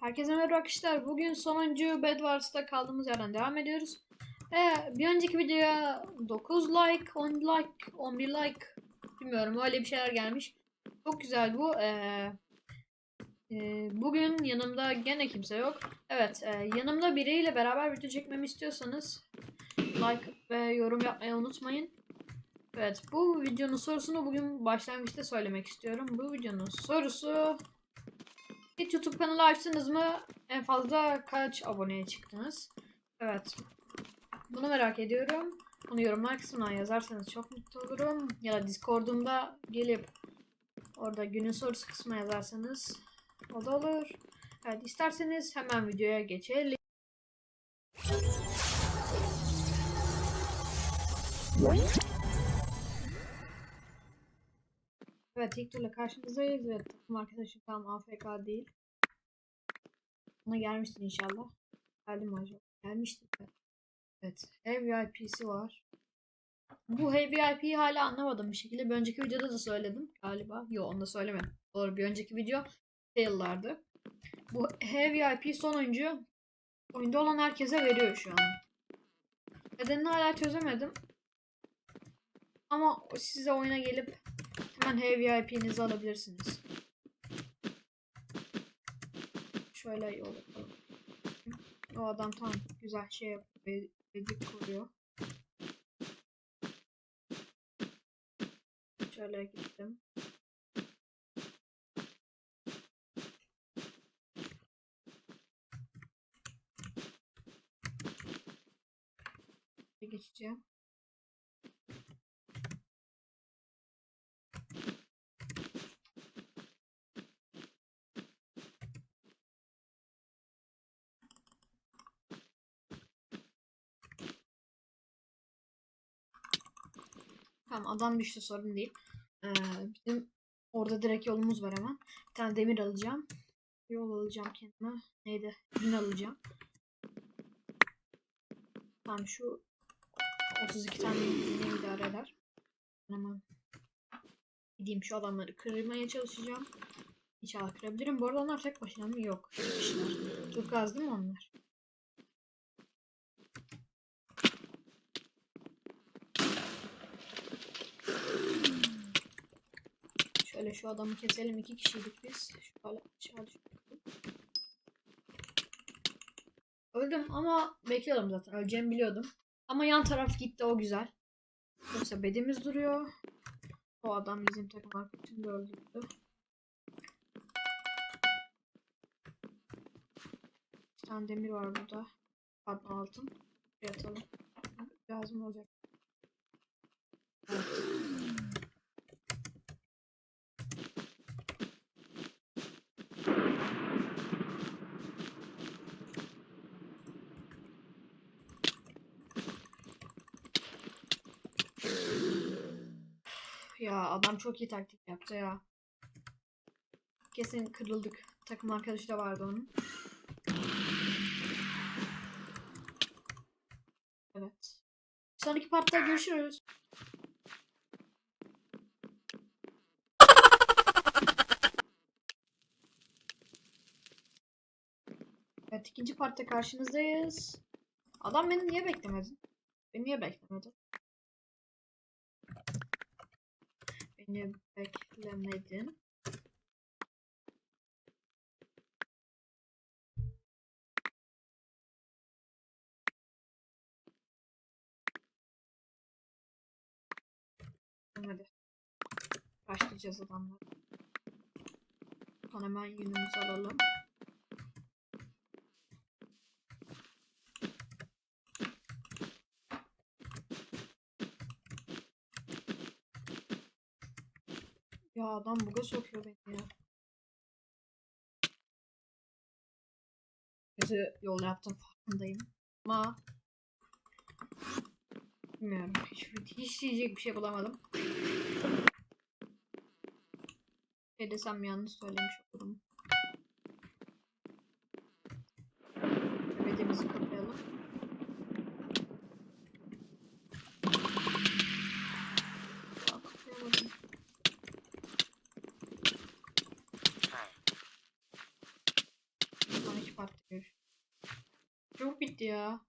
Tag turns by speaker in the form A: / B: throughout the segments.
A: Herkese merhaba arkadaşlar. Bugün sonuncu Bed Wars'ta kaldığımız yerden devam ediyoruz. Ee, bir önceki videoya 9 like, 10 like, 11 like bilmiyorum öyle bir şeyler gelmiş. Çok güzel bu. Ee, e, bugün yanımda gene kimse yok. Evet e, yanımda biriyle beraber video çekmemi istiyorsanız like ve yorum yapmayı unutmayın. Evet bu videonun sorusunu bugün başlangıçta söylemek istiyorum. Bu videonun sorusu hiç YouTube kanalı açtınız mı? En fazla kaç aboneye çıktınız? Evet. Bunu merak ediyorum. Bunu yorumlar kısmına yazarsanız çok mutlu olurum. Ya da Discord'umda gelip orada günün sorusu kısmına yazarsanız o da olur. Evet isterseniz hemen videoya geçelim. Evet ilk turla karşınızdayız ve takım arkadaşım tam AFK değil. Ona gelmiştir inşallah. Geldi mi acaba? Gelmiştir. Evet. Ev VIP'si var. Bu Heavy VIP'yi hala anlamadım bir şekilde. Bir önceki videoda da söyledim galiba. Yok onu da söylemedim. Doğru bir önceki video fail'lardı. Bu Heavy VIP sonuncu oyunda olan herkese veriyor şu an. Nedenini hala çözemedim. Ama size oyuna gelip hemen Heavy VIP'nizi alabilirsiniz. Şöyle yol. O adam tam güzel şey yapıyor. Kuruyor. Şöyle gittim. Geçeceğim. Tamam adam düştü sorun değil. Ee, bizim orada direkt yolumuz var hemen. Bir tane demir alacağım. Yol alacağım kendime. Neydi? Gün alacağım. Tamam şu 32 tane yine idare eder. Hemen gideyim şu adamları kırmaya çalışacağım. İnşallah kırabilirim. Bu arada onlar tek başına mı? Yok. Tek kişiler. Turkuaz değil mi onlar? Şöyle şu adamı keselim. iki kişiydik biz. Şöyle. Öldüm ama bekliyordum zaten. Öleceğimi biliyordum. Ama yan taraf gitti o güzel. Yoksa bedimiz duruyor. O adam bizim takım arkadaşını da öldürdü. Bir tane demir var burada. Pardon altın. Bir atalım. Lazım olacak. Evet. Ya adam çok iyi taktik yaptı ya. Kesin kırıldık. Takım arkadaşı da vardı onun. Evet. Sonraki partta görüşürüz. Evet ikinci partta karşınızdayız. Adam beni niye beklemedi? Beni niye beklemedi? Beni beklemedin. Hadi. Başlayacağız adamlar. Hemen yünümüzü alalım. Ya adam buga sokuyor beni ya. Kötü yol yaptım farkındayım. Ama bilmiyorum. Hiç, hiç diyecek bir şey bulamadım. Ne desem yanlış söylemiş olurum. Bedimizi kapayalım. Çok bitti ya.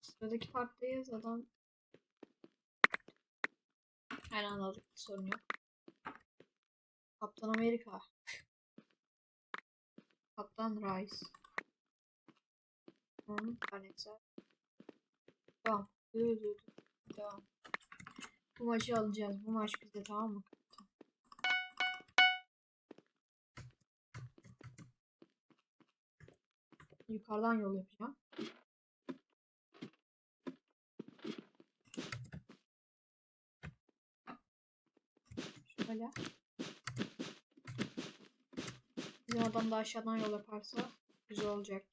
A: Sıradaki partidayız adam. Aynen anladık sorun yok. Kaptan Amerika. Kaptan Rice. Tamam, Garnetser. Tamam. Dur dur dur. Tamam. Bu maçı alacağız. Bu maç bizde tamam mı? Yukarıdan yol yapacağım. Şöyle. Bizim adam da aşağıdan yol yaparsa güzel olacak.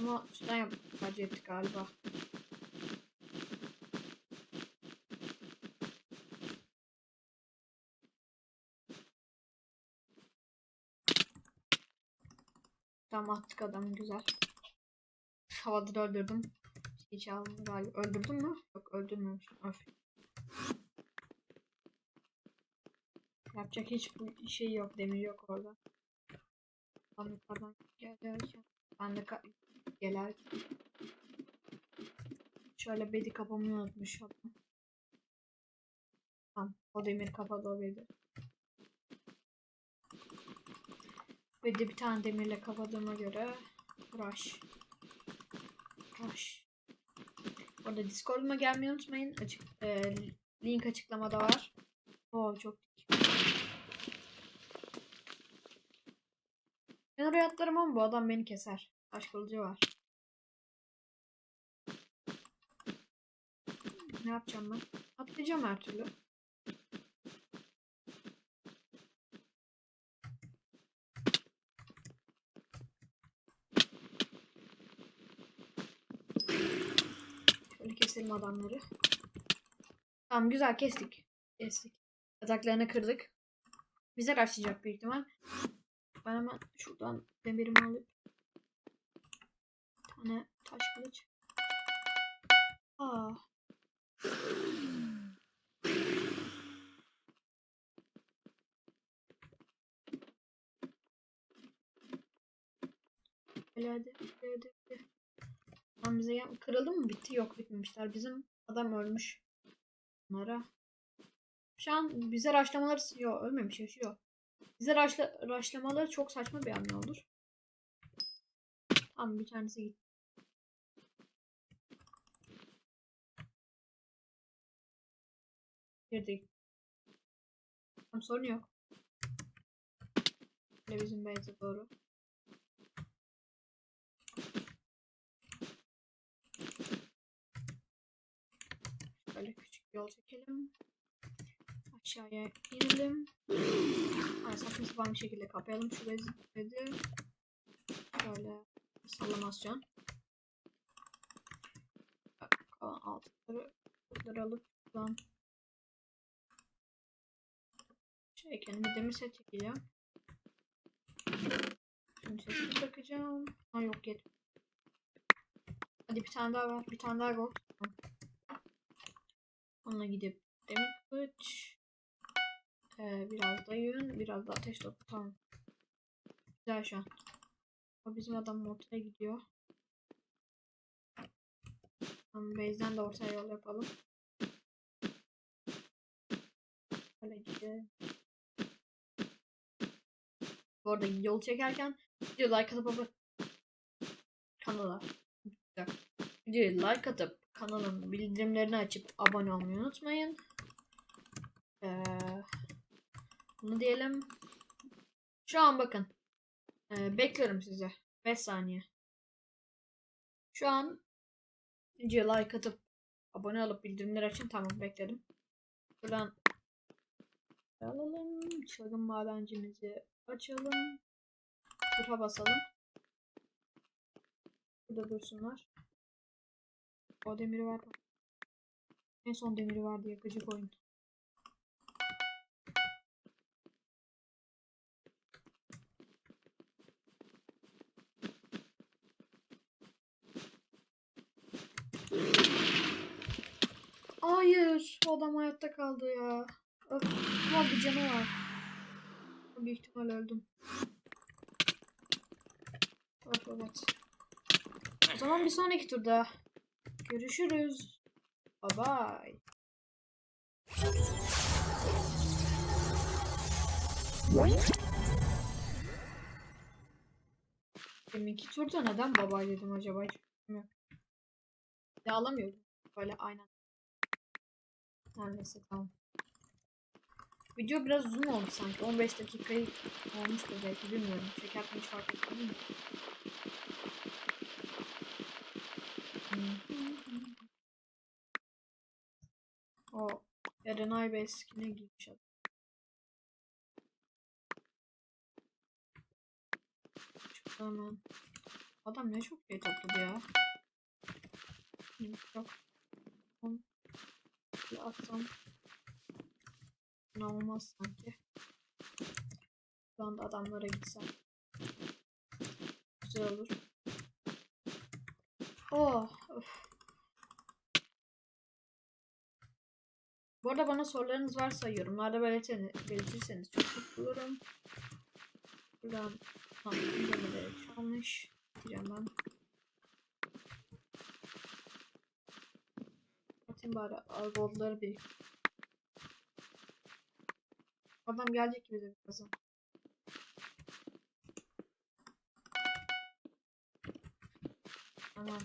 A: Ama üstten yap ettik galiba. Tamam attık adamı güzel. Havada da öldürdüm. Hiç aldım galiba. Öldürdüm mü? Yok öldürmemişim. Öf. Yapacak hiç bu şey yok. Demir yok orada. Tam yukarıdan gelirken. Ben de gelerken. Şöyle bedi kapamayı unutmuş adam. Tamam. O demir kapadı o bedi. Bedi bir tane demirle kapadığıma göre rush. Rush. Orada Discord'uma gelmeyi unutmayın. Açık, e, link açıklamada var. Oo çok Ben oraya atlarım ama bu adam beni keser. Taş kılıcı var. Ne yapacağım ben? Atlayacağım her türlü. Şöyle keselim adamları. Tamam güzel kestik. Kestik. Ataklarını kırdık. Bize kaçacak büyük ihtimal. Ben hemen şuradan demirimi alıp bir tane taş kılıç. Aa. Hadi. hadi. Lan bize gel- kırıldı mı? Bitti. Yok bitmemişler. Bizim adam ölmüş. Bunlara. Şu an bize raşlamaları... Yok ölmemiş yaşıyor. Bize raşla, raşlamaları çok saçma bir hamle olur. Tamam bir tanesi gitti. Girdik. Tamam sorun yok. Böyle bizim base'e doğru. Böyle küçük yol çekelim. Aşağıya inelim. Ha, saçma sapan bir şekilde kapayalım şu bezi. Şöyle sallamasyon. Kalan altları bunları alıp buradan şey kendime demir set çekeceğim. Şimdi sesi takacağım. Ha yok yet. Hadi bir tane daha var. Bir tane daha gold. Onunla gidip demir kılıç. Ee, biraz da yün, biraz da ateş topu. Tamam. Güzel şu an. O bizim adam ortaya gidiyor. Tamam, base'den de ortaya yol yapalım. Böyle gidelim. Bu arada yol çekerken video like atıp kanala videoyu like atıp kanalın bildirimlerini açıp abone olmayı unutmayın. Ee, bunu diyelim. Şu an bakın. Ee, bekliyorum size. 5 saniye. Şu an videoya like atıp abone olup bildirimleri açın. Tamam bekledim. Buradan alalım. Çılgın madencimizi açalım. Tırha basalım. Burada dursunlar. O demiri ver. En son demiri vardı yakıcı koyun. Hayır. O adam hayatta kaldı ya. Öf. Bir canı var. Büyük ihtimal öldüm. Öf evet. O zaman bir sonraki turda görüşürüz. Bye bye. Deminki turda neden baba dedim acaba hiç fikrim yok. Ya alamıyorum. Böyle aynen. Her neyse tamam. Video biraz uzun oldu sanki. 15 dakikayı olmuştur belki bilmiyorum. Çekerken hiç fark etmedim mi? Hmm. O Erenay Bey skin'e giymiş adam. Çıktı hemen. Adam ne çok şey topladı ya. Yok. Bir atsam. Ne olmaz sanki. Şu anda adamlara gitsem. Güzel olur. Oh. Öf. Bu arada bana sorularınız varsa yorumlarda belirtirseniz çok mutlu olurum. Buradan demeleri çalmış. Diyeceğim ben. Atayım bari goldları bir. Adam gelecek gibi de birazdan. Tamam.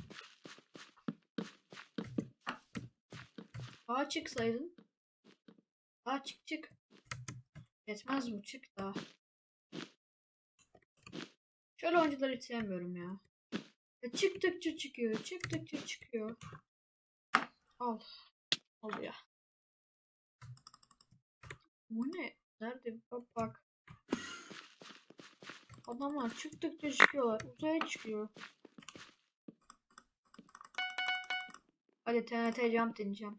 A: Daha çıksaydın. Daha çık çık. Yetmez bu çık daha. Şöyle oyuncuları hiç sevmiyorum ya. ya. Çıktıkça çıkıyor. Çıktıkça çıkıyor. Al. Ya. Bu ne? Nerede? Bak bak. Adamlar çıktıkça çıkıyorlar. Uzaya çıkıyor. Hadi TNT jump deneyeceğim.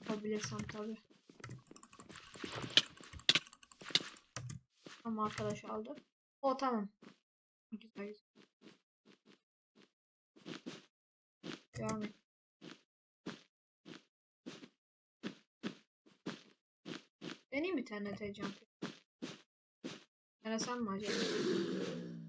A: Yapabilirsem tabi. Ama arkadaş aldı. O tamam. Güzel güzel. Devam et. Deneyim tane jump. Denesem mi acaba?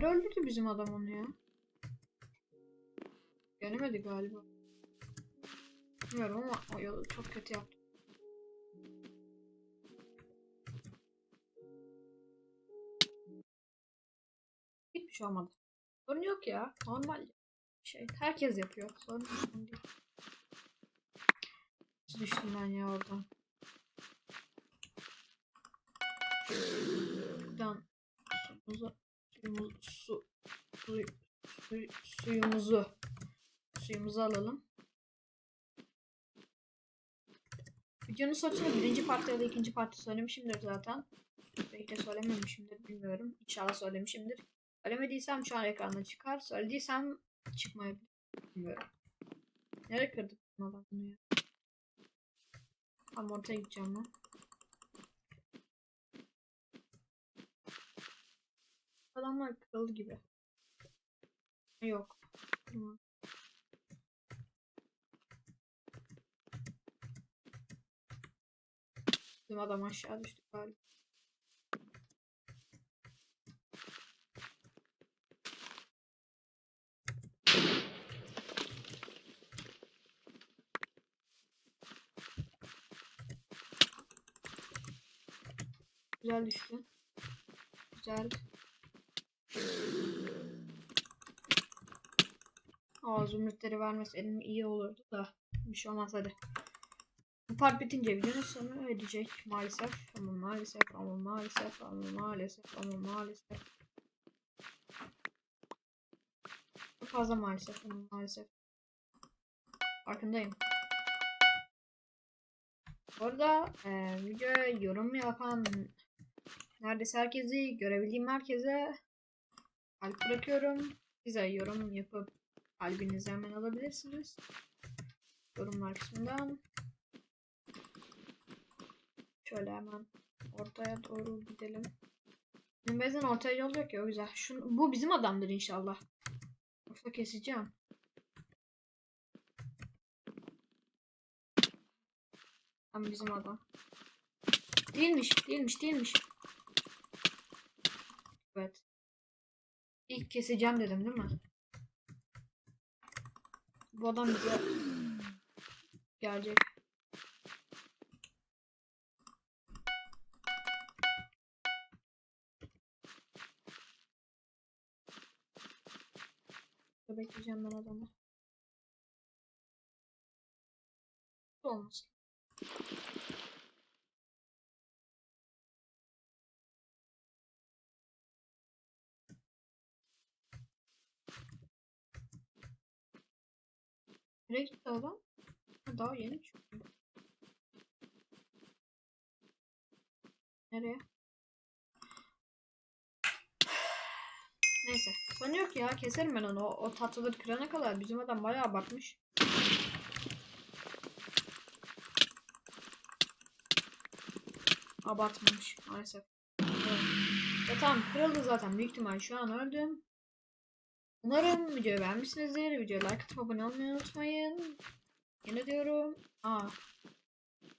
A: Nerede öldü ki bizim adam onu ya? Gelemedi galiba. Bilmiyorum ama o yolu çok kötü yaptı. Hiçbir şey olmadı. Sorun yok ya. Normal şey. Herkes yapıyor. Sorun, sorun değil. Düştüm ben ya oradan? Buradan suyumuz, su, su, su, suyumuzu suyumuzu alalım. Videonun saçını birinci partta ya da ikinci partta söylemişimdir zaten. Belki de söylememişimdir bilmiyorum. İnşallah söylemişimdir. Söylemediysem şu an ekranda çıkar. Söylediysem çıkmayabilir. Bilmiyorum. Nereye kırdık bunu ya? Tam ortaya gideceğim ben. Adamlar kırıldı gibi. Yok. Tamam. Bizim adam aşağı düştü galiba. Güzel düştü. Güzel. Aa zümrütleri vermeseydim iyi olurdu da. Bir şey olmaz hadi. Bu part bitince videonun sonu ödeyecek maalesef. Ama maalesef ama maalesef ama maalesef ama maalesef. Fazla maalesef ama maalesef. Farkındayım. Orada e, videoya yorum yapan neredeyse herkesi görebildiğim herkese kalp bırakıyorum. Size yorum yapıp kalbinizi hemen alabilirsiniz. Yorumlar kısmından. Şöyle hemen ortaya doğru gidelim. Benim ortaya yol yok ya o güzel. Şun, bu bizim adamdır inşallah. Yoksa keseceğim. Tam bizim adam. Değilmiş, değilmiş, değilmiş. Evet. İlk keseceğim dedim değil mi? Bu adam bize gelecek. Bekleyeceğim ben adamı. Olmasın. Ha, daha yeni çıktı. Nereye? Neyse. Sorun yok ya. Keserim ben onu. O, o tatlıları kırana kadar bizim adam bayağı abartmış. Abartmamış maalesef. Evet. Ya tamam kırıldı zaten. Büyük ihtimal şu an öldüm. Umarım videoyu beğenmişsinizdir. Videoya like atıp abone olmayı unutmayın. Yine diyorum. Aa.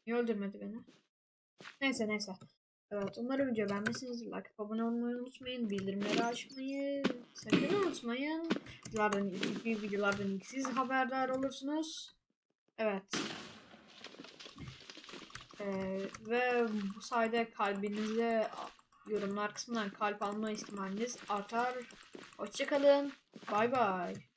A: Öldürmedi beni? Neyse neyse. Evet umarım videoyu beğenmişsinizdir. Like atıp abone olmayı unutmayın. Bildirimleri açmayı sakın unutmayın. Videolardan, videolardan ilk siz haberdar olursunuz. Evet. Ee, ve bu sayede kalbinize yorumlar kısmından kalp alma ihtimaliniz artar. Hoşçakalın. Bay bay.